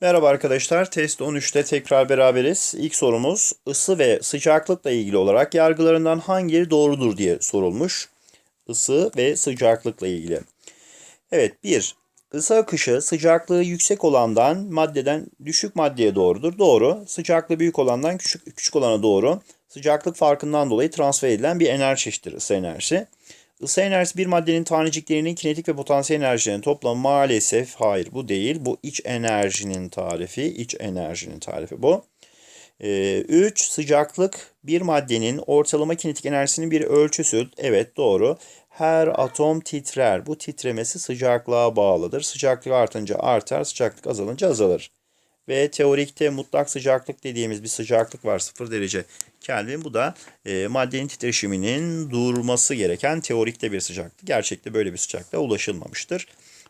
Merhaba arkadaşlar, test 13'te tekrar beraberiz. İlk sorumuz ısı ve sıcaklıkla ilgili olarak yargılarından hangileri doğrudur diye sorulmuş. Isı ve sıcaklıkla ilgili. Evet, 1. Isı akışı sıcaklığı yüksek olandan maddeden düşük maddeye doğrudur. Doğru. Sıcaklığı büyük olandan küçük, küçük olana doğru. Sıcaklık farkından dolayı transfer edilen bir enerji çeşididir ısı enerjisi. Isı enerjisi bir maddenin taneciklerinin kinetik ve potansiyel enerjilerinin toplamı maalesef hayır bu değil. Bu iç enerjinin tarifi. iç enerjinin tarifi bu. 3. sıcaklık bir maddenin ortalama kinetik enerjisinin bir ölçüsü. Evet doğru. Her atom titrer. Bu titremesi sıcaklığa bağlıdır. Sıcaklık artınca artar, sıcaklık azalınca azalır. Ve teorikte mutlak sıcaklık dediğimiz bir sıcaklık var 0 derece Kelvin. Bu da e, maddenin titreşiminin durması gereken teorikte bir sıcaklık. Gerçekte böyle bir sıcaklığa ulaşılmamıştır.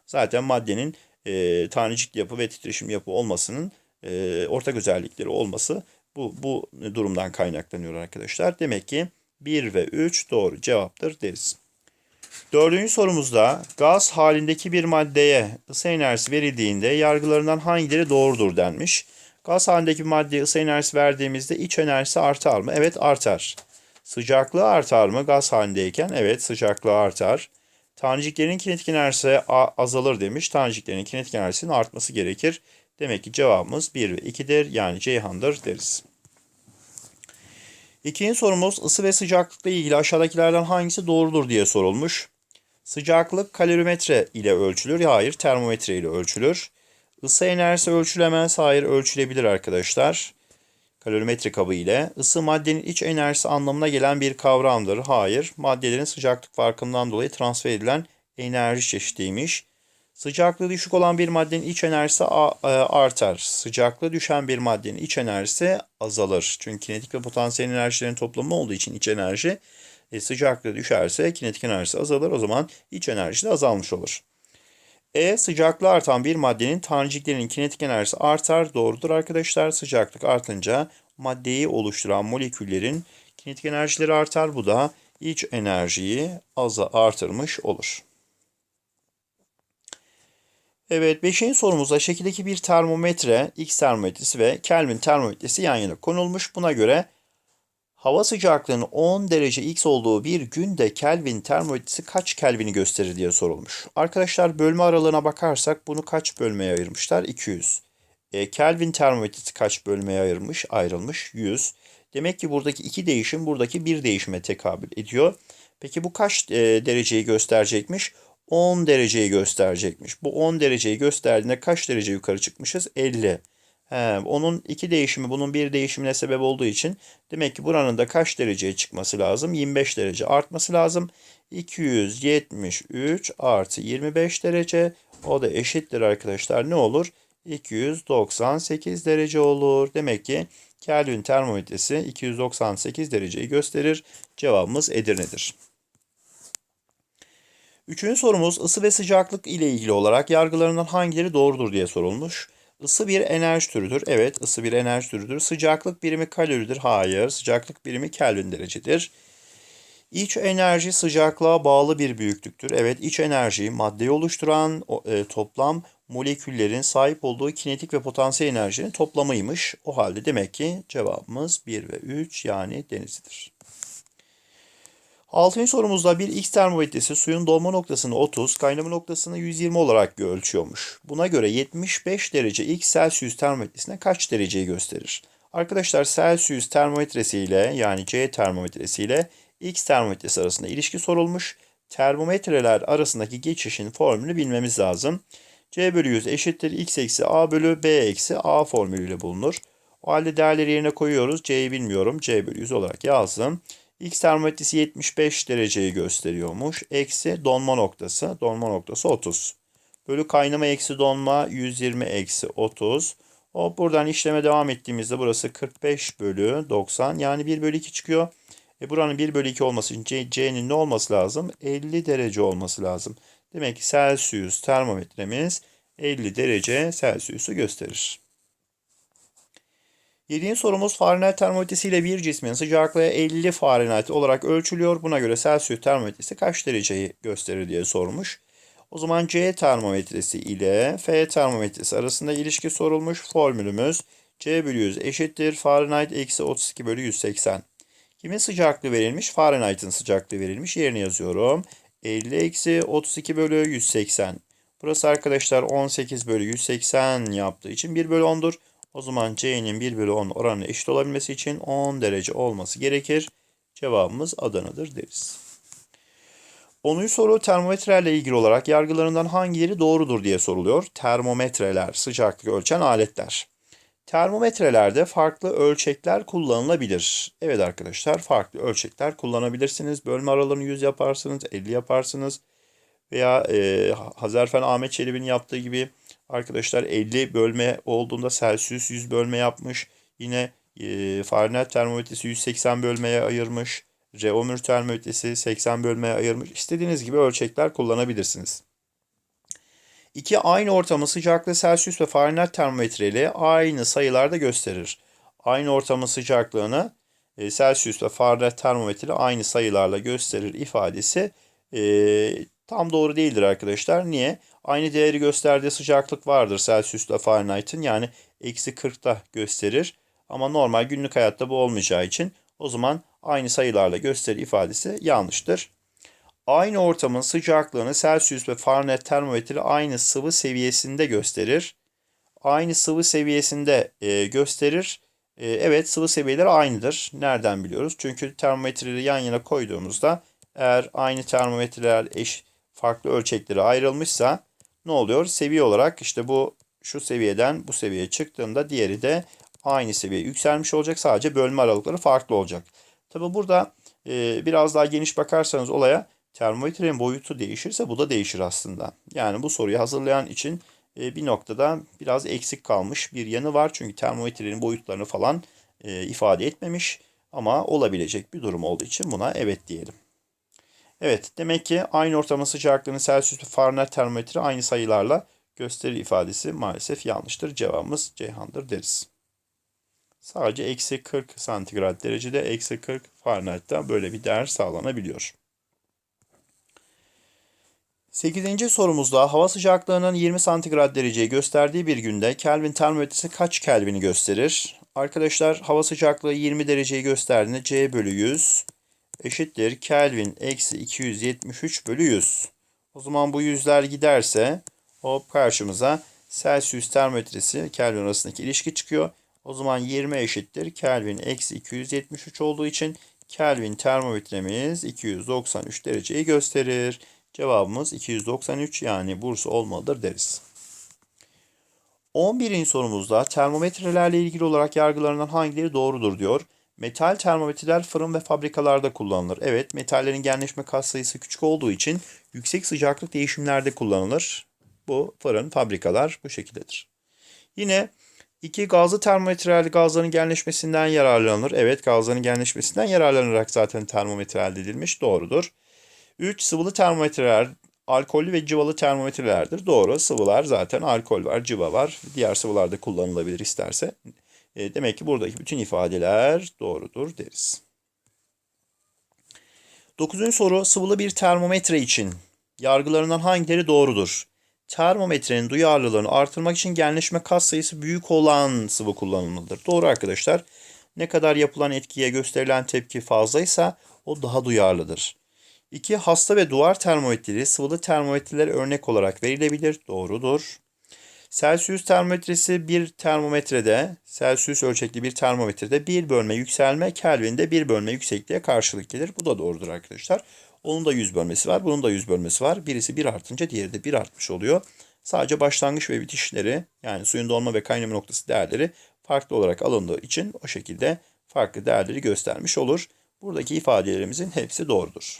Zaten maddenin e, tanecik yapı ve titreşim yapı olmasının e, ortak özellikleri olması bu, bu durumdan kaynaklanıyor arkadaşlar. Demek ki 1 ve 3 doğru cevaptır deriz. Dördüncü sorumuzda gaz halindeki bir maddeye ısı enerjisi verildiğinde yargılarından hangileri doğrudur denmiş. Gaz halindeki bir maddeye ısı enerjisi verdiğimizde iç enerjisi artar mı? Evet artar. Sıcaklığı artar mı gaz halindeyken? Evet sıcaklığı artar. Taneciklerin kinetik enerjisi azalır demiş. Taneciklerin kinetik enerjisinin artması gerekir. Demek ki cevabımız 1 ve 2'dir. Yani Ceyhan'dır deriz. İkinci sorumuz ısı ve sıcaklıkla ilgili aşağıdakilerden hangisi doğrudur diye sorulmuş. Sıcaklık kalorimetre ile ölçülür. Hayır termometre ile ölçülür. Isı enerjisi ölçülemez. Hayır ölçülebilir arkadaşlar. Kalorimetre kabı ile. Isı maddenin iç enerjisi anlamına gelen bir kavramdır. Hayır. Maddelerin sıcaklık farkından dolayı transfer edilen enerji çeşidiymiş. Sıcaklığı düşük olan bir maddenin iç enerjisi e, artar. Sıcaklığı düşen bir maddenin iç enerjisi azalır. Çünkü kinetik ve potansiyel enerjilerin toplamı olduğu için iç enerji e, sıcaklığı düşerse kinetik enerjisi azalır. O zaman iç enerji de azalmış olur. E sıcaklığı artan bir maddenin taneciklerinin kinetik enerjisi artar. Doğrudur arkadaşlar. Sıcaklık artınca maddeyi oluşturan moleküllerin kinetik enerjileri artar. Bu da iç enerjiyi aza artırmış olur. Evet 5. sorumuzda şekildeki bir termometre, X termometresi ve Kelvin termometresi yan yana konulmuş. Buna göre hava sıcaklığının 10 derece X olduğu bir günde Kelvin termometresi kaç Kelvin'i gösterir diye sorulmuş. Arkadaşlar bölme aralığına bakarsak bunu kaç bölmeye ayırmışlar? 200. E, Kelvin termometresi kaç bölmeye ayırmış? Ayrılmış 100. Demek ki buradaki iki değişim buradaki bir değişime tekabül ediyor. Peki bu kaç e, dereceyi gösterecekmiş? 10 dereceyi gösterecekmiş. Bu 10 dereceyi gösterdiğinde kaç derece yukarı çıkmışız? 50. He, onun iki değişimi bunun bir değişimine sebep olduğu için demek ki buranın da kaç dereceye çıkması lazım? 25 derece artması lazım. 273 artı 25 derece o da eşittir arkadaşlar ne olur? 298 derece olur. Demek ki Kelvin termometresi 298 dereceyi gösterir. Cevabımız Edirne'dir. Üçüncü sorumuz ısı ve sıcaklık ile ilgili olarak yargılarından hangileri doğrudur diye sorulmuş. Isı bir enerji türüdür. Evet, ısı bir enerji türüdür. Sıcaklık birimi kaloridir. Hayır, sıcaklık birimi Kelvin derecedir. İç enerji sıcaklığa bağlı bir büyüklüktür. Evet, iç enerji maddeyi oluşturan e, toplam moleküllerin sahip olduğu kinetik ve potansiyel enerjinin toplamıymış. O halde demek ki cevabımız 1 ve 3 yani denizidir. Altıncı sorumuzda bir X termometresi suyun dolma noktasını 30, kaynama noktasını 120 olarak ölçüyormuş. Buna göre 75 derece X Celsius termometresine kaç dereceyi gösterir? Arkadaşlar Celsius termometresi ile yani C termometresi ile X termometresi arasında ilişki sorulmuş. Termometreler arasındaki geçişin formülünü bilmemiz lazım. C bölü 100 eşittir X eksi A bölü B eksi A formülüyle bulunur. O halde değerleri yerine koyuyoruz. C'yi bilmiyorum. C bölü 100 olarak yazdım. X termometresi 75 dereceyi gösteriyormuş. Eksi donma noktası. Donma noktası 30. Bölü kaynama eksi donma 120 eksi 30. O buradan işleme devam ettiğimizde burası 45 bölü 90. Yani 1 bölü 2 çıkıyor. E buranın 1 bölü 2 olması için C'nin ne olması lazım? 50 derece olması lazım. Demek ki Celsius termometremiz 50 derece Celsius'u gösterir. Yediğin sorumuz Fahrenheit termometresiyle bir cismin sıcaklığı 50 Fahrenheit olarak ölçülüyor. Buna göre Celsius termometresi kaç dereceyi gösterir diye sormuş. O zaman C termometresi ile F termometresi arasında ilişki sorulmuş formülümüz C bölü 100 eşittir Fahrenheit eksi 32 bölü 180. Kimin sıcaklığı verilmiş? Fahrenheit'in sıcaklığı verilmiş. Yerine yazıyorum. 50 eksi 32 bölü 180. Burası arkadaşlar 18 bölü 180 yaptığı için 1 bölü 10'dur. O zaman C'nin 1 bölü 10 oranı eşit olabilmesi için 10 derece olması gerekir. Cevabımız Adana'dır deriz. 10. soru termometrelerle ilgili olarak yargılarından hangileri doğrudur diye soruluyor. Termometreler, sıcaklık ölçen aletler. Termometrelerde farklı ölçekler kullanılabilir. Evet arkadaşlar farklı ölçekler kullanabilirsiniz. Bölme aralarını 100 yaparsınız, 50 yaparsınız. Veya e, Hazarfen Ahmet Çelebi'nin yaptığı gibi arkadaşlar 50 bölme olduğunda Celsius 100 bölme yapmış. Yine e, Fahrenheit termometresi 180 bölmeye ayırmış. Reaumur termometresi 80 bölmeye ayırmış. İstediğiniz gibi ölçekler kullanabilirsiniz. İki aynı ortamın sıcaklığı Celsius ve Fahrenheit termometreyle aynı sayılarda gösterir. Aynı ortamın sıcaklığını e, Celsius ve Fahrenheit termometre aynı sayılarla gösterir ifadesi e, tam doğru değildir arkadaşlar. Niye? Aynı değeri gösterdiği sıcaklık vardır Celsius ile Fahrenheit'in yani eksi 40'da gösterir. Ama normal günlük hayatta bu olmayacağı için o zaman aynı sayılarla gösteri ifadesi yanlıştır. Aynı ortamın sıcaklığını Celsius ve Fahrenheit termometre aynı sıvı seviyesinde gösterir. Aynı sıvı seviyesinde e, gösterir. E, evet sıvı seviyeleri aynıdır. Nereden biliyoruz? Çünkü termometreleri yan yana koyduğumuzda eğer aynı termometreler eş farklı ölçekleri ayrılmışsa ne oluyor? Seviye olarak işte bu şu seviyeden bu seviyeye çıktığında diğeri de aynı seviyeye yükselmiş olacak. Sadece bölme aralıkları farklı olacak. Tabi burada e, biraz daha geniş bakarsanız olaya termometrenin boyutu değişirse bu da değişir aslında. Yani bu soruyu hazırlayan için e, bir noktada biraz eksik kalmış bir yanı var. Çünkü termometrenin boyutlarını falan e, ifade etmemiş ama olabilecek bir durum olduğu için buna evet diyelim. Evet demek ki aynı ortamın sıcaklığını Celsius ve Fahrenheit termometre aynı sayılarla gösterir ifadesi maalesef yanlıştır. Cevabımız Ceyhan'dır deriz. Sadece eksi 40 santigrat derecede eksi 40 Fahrenheit'ta böyle bir değer sağlanabiliyor. 8. sorumuzda hava sıcaklığının 20 santigrat dereceyi gösterdiği bir günde Kelvin termometresi kaç Kelvin'i gösterir? Arkadaşlar hava sıcaklığı 20 dereceyi gösterdiğinde C bölü 100 eşittir Kelvin eksi 273 bölü 100. O zaman bu yüzler giderse hop karşımıza Celsius termometresi Kelvin arasındaki ilişki çıkıyor. O zaman 20 eşittir Kelvin eksi 273 olduğu için Kelvin termometremiz 293 dereceyi gösterir. Cevabımız 293 yani Bursa olmalıdır deriz. 11. sorumuzda termometrelerle ilgili olarak yargılarından hangileri doğrudur diyor. Metal termometreler fırın ve fabrikalarda kullanılır. Evet metallerin genleşme katsayısı küçük olduğu için yüksek sıcaklık değişimlerde kullanılır. Bu fırın, fabrikalar bu şekildedir. Yine iki gazlı termometrelerde gazların genleşmesinden yararlanılır. Evet gazların genleşmesinden yararlanarak zaten termometre elde edilmiş. Doğrudur. 3. Sıvılı termometreler alkollü ve cıvalı termometrelerdir. Doğru. Sıvılar zaten alkol var, cıva var. Diğer sıvılarda kullanılabilir isterse. E, demek ki buradaki bütün ifadeler doğrudur deriz. 9. soru sıvılı bir termometre için yargılarından hangileri doğrudur? Termometrenin duyarlılığını artırmak için genleşme katsayısı büyük olan sıvı kullanılmalıdır. Doğru arkadaşlar. Ne kadar yapılan etkiye gösterilen tepki fazlaysa o daha duyarlıdır. 2. Hasta ve duvar termometreleri sıvılı termometreler örnek olarak verilebilir. Doğrudur. Celsius termometresi bir termometrede, Celsius ölçekli bir termometrede bir bölme yükselme, Kelvin'de bir bölme yüksekliğe karşılık gelir. Bu da doğrudur arkadaşlar. Onun da 100 bölmesi var, bunun da 100 bölmesi var. Birisi bir artınca diğeri de bir artmış oluyor. Sadece başlangıç ve bitişleri yani suyun donma ve kaynama noktası değerleri farklı olarak alındığı için o şekilde farklı değerleri göstermiş olur. Buradaki ifadelerimizin hepsi doğrudur.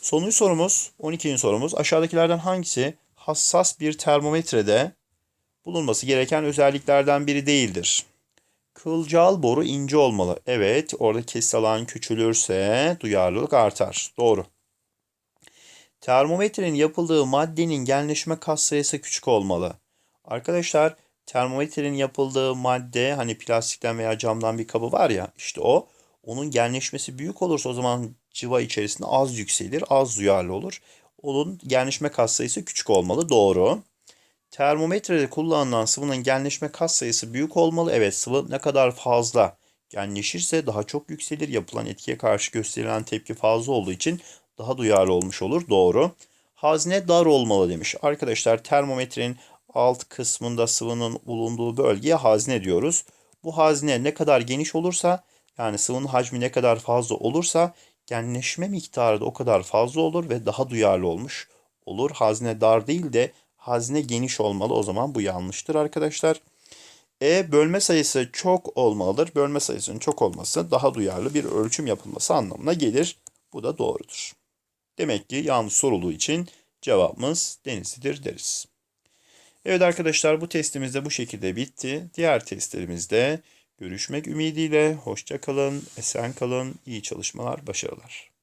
Sonuncu sorumuz, 12. sorumuz. Aşağıdakilerden hangisi hassas bir termometrede bulunması gereken özelliklerden biri değildir? Kılcal boru ince olmalı. Evet, orada kesit alan küçülürse duyarlılık artar. Doğru. Termometrenin yapıldığı maddenin genleşme katsayısı küçük olmalı. Arkadaşlar, termometrenin yapıldığı madde hani plastikten veya camdan bir kabı var ya işte o. Onun genleşmesi büyük olursa o zaman civa içerisinde az yükselir, az duyarlı olur. onun genleşme katsayısı küçük olmalı. Doğru. Termometrede kullanılan sıvının genleşme katsayısı büyük olmalı. Evet sıvı ne kadar fazla genleşirse daha çok yükselir. Yapılan etkiye karşı gösterilen tepki fazla olduğu için daha duyarlı olmuş olur. Doğru. Hazne dar olmalı demiş. Arkadaşlar termometrenin alt kısmında sıvının bulunduğu bölgeye hazne diyoruz. Bu hazne ne kadar geniş olursa yani sıvının hacmi ne kadar fazla olursa genleşme miktarı da o kadar fazla olur ve daha duyarlı olmuş olur. Hazne dar değil de hazne geniş olmalı. O zaman bu yanlıştır arkadaşlar. E bölme sayısı çok olmalıdır. Bölme sayısının çok olması daha duyarlı bir ölçüm yapılması anlamına gelir. Bu da doğrudur. Demek ki yanlış sorulduğu için cevabımız Denizli'dir deriz. Evet arkadaşlar bu testimiz de bu şekilde bitti. Diğer testlerimizde görüşmek ümidiyle. Hoşça kalın, esen kalın, iyi çalışmalar, başarılar.